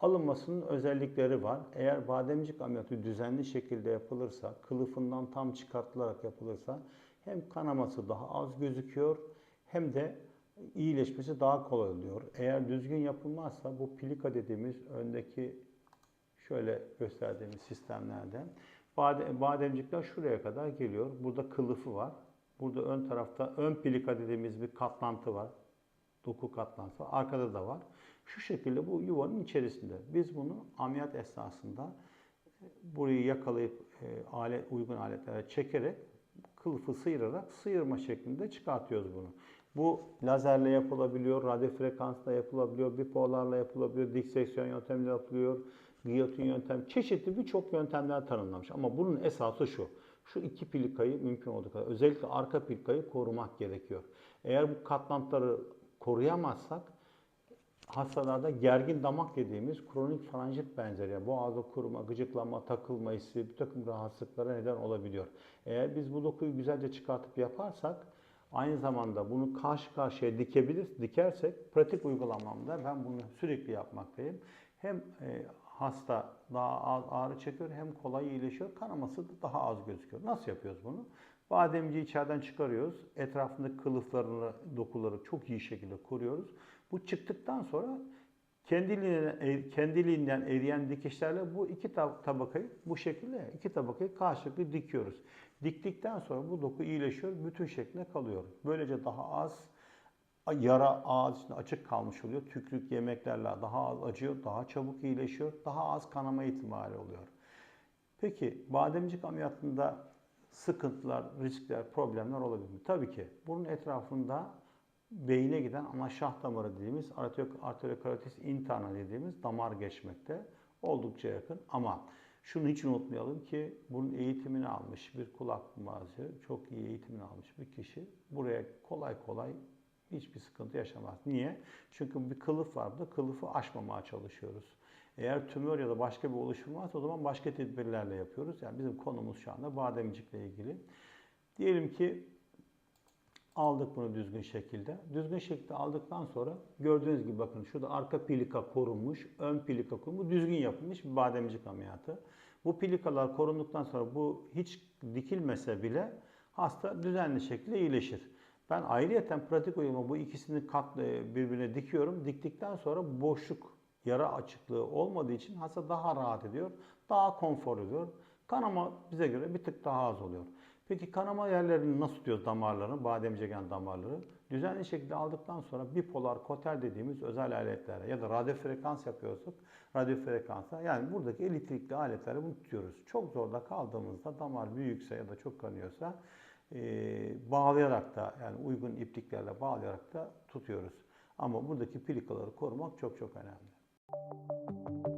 Alınmasının özellikleri var. Eğer bademcik ameliyatı düzenli şekilde yapılırsa, kılıfından tam çıkartılarak yapılırsa hem kanaması daha az gözüküyor hem de iyileşmesi daha kolay oluyor. Eğer düzgün yapılmazsa bu pilika dediğimiz öndeki şöyle gösterdiğimiz sistemlerden bade- bademcikler şuraya kadar geliyor. Burada kılıfı var. Burada ön tarafta ön pilika dediğimiz bir katlantı var. Doku katlantısı var. Arkada da var. Şu şekilde bu yuvanın içerisinde. Biz bunu ameliyat esnasında e, burayı yakalayıp e, alet uygun aletlere çekerek kılıfı sıyırarak sıyırma şeklinde çıkartıyoruz bunu. Bu lazerle yapılabiliyor, radyo frekansla yapılabiliyor, bipolarla yapılabiliyor, diseksiyon yöntemiyle yapılıyor, giyotin yöntem, çeşitli birçok yöntemler tanımlamış. Ama bunun esası şu. Şu iki pilikayı mümkün olduğu kadar, özellikle arka pilikayı korumak gerekiyor. Eğer bu katlantıları koruyamazsak hastalarda gergin damak dediğimiz kronik faranjit benzeri yani boğazda kuruma, gıcıklama, takılma hissi bir takım rahatsızlıklara neden olabiliyor. Eğer biz bu dokuyu güzelce çıkartıp yaparsak aynı zamanda bunu karşı karşıya dikebilir, dikersek pratik uygulamamda ben bunu sürekli yapmaktayım. Hem e, hasta daha az ağrı çekiyor hem kolay iyileşiyor. Kanaması da daha az gözüküyor. Nasıl yapıyoruz bunu? Bademciyi içeriden çıkarıyoruz. Etrafındaki kılıflarını, dokuları çok iyi şekilde koruyoruz. Bu çıktıktan sonra kendiliğinden, er- kendiliğinden eriyen dikişlerle bu iki tab- tabakayı bu şekilde iki tabakayı karşılıklı dikiyoruz. Diktikten sonra bu doku iyileşiyor, bütün şekline kalıyor. Böylece daha az yara ağız içinde açık kalmış oluyor. Tükrük yemeklerle daha az acıyor, daha çabuk iyileşiyor, daha az kanama ihtimali oluyor. Peki bademcik ameliyatında sıkıntılar, riskler, problemler olabilir? Tabii ki. Bunun etrafında beyine giden ana şah damarı dediğimiz arterio- arteriokarotis interna dediğimiz damar geçmekte. Oldukça yakın ama şunu hiç unutmayalım ki bunun eğitimini almış bir kulak mazı, çok iyi eğitimini almış bir kişi buraya kolay kolay hiçbir sıkıntı yaşamaz. Niye? Çünkü bir kılıf var burada, kılıfı aşmamaya çalışıyoruz. Eğer tümör ya da başka bir oluşum varsa o zaman başka tedbirlerle yapıyoruz. Yani bizim konumuz şu anda bademcikle ilgili. Diyelim ki aldık bunu düzgün şekilde. Düzgün şekilde aldıktan sonra gördüğünüz gibi bakın şurada arka pilika korunmuş, ön pilika korunmuş. Düzgün yapılmış bir bademcik ameliyatı. Bu pilikalar korunduktan sonra bu hiç dikilmese bile hasta düzenli şekilde iyileşir. Ben ayrıyeten pratik uygulama bu ikisini kat e, birbirine dikiyorum. Diktikten sonra boşluk, yara açıklığı olmadığı için hasta daha rahat ediyor, daha konfor ediyor. Kanama bize göre bir tık daha az oluyor. Peki kanama yerlerini nasıl tutuyoruz damarlarını, bademcegen damarları? Düzenli şekilde aldıktan sonra bipolar koter dediğimiz özel aletlere ya da radyo frekans yapıyorsak radyo frekansa yani buradaki elektrikli aletlere bunu tutuyoruz. Çok zorda kaldığımızda damar büyükse ya da çok kanıyorsa e, bağlayarak da yani uygun ipliklerle bağlayarak da tutuyoruz. Ama buradaki plikaları korumak çok çok önemli. Thank you.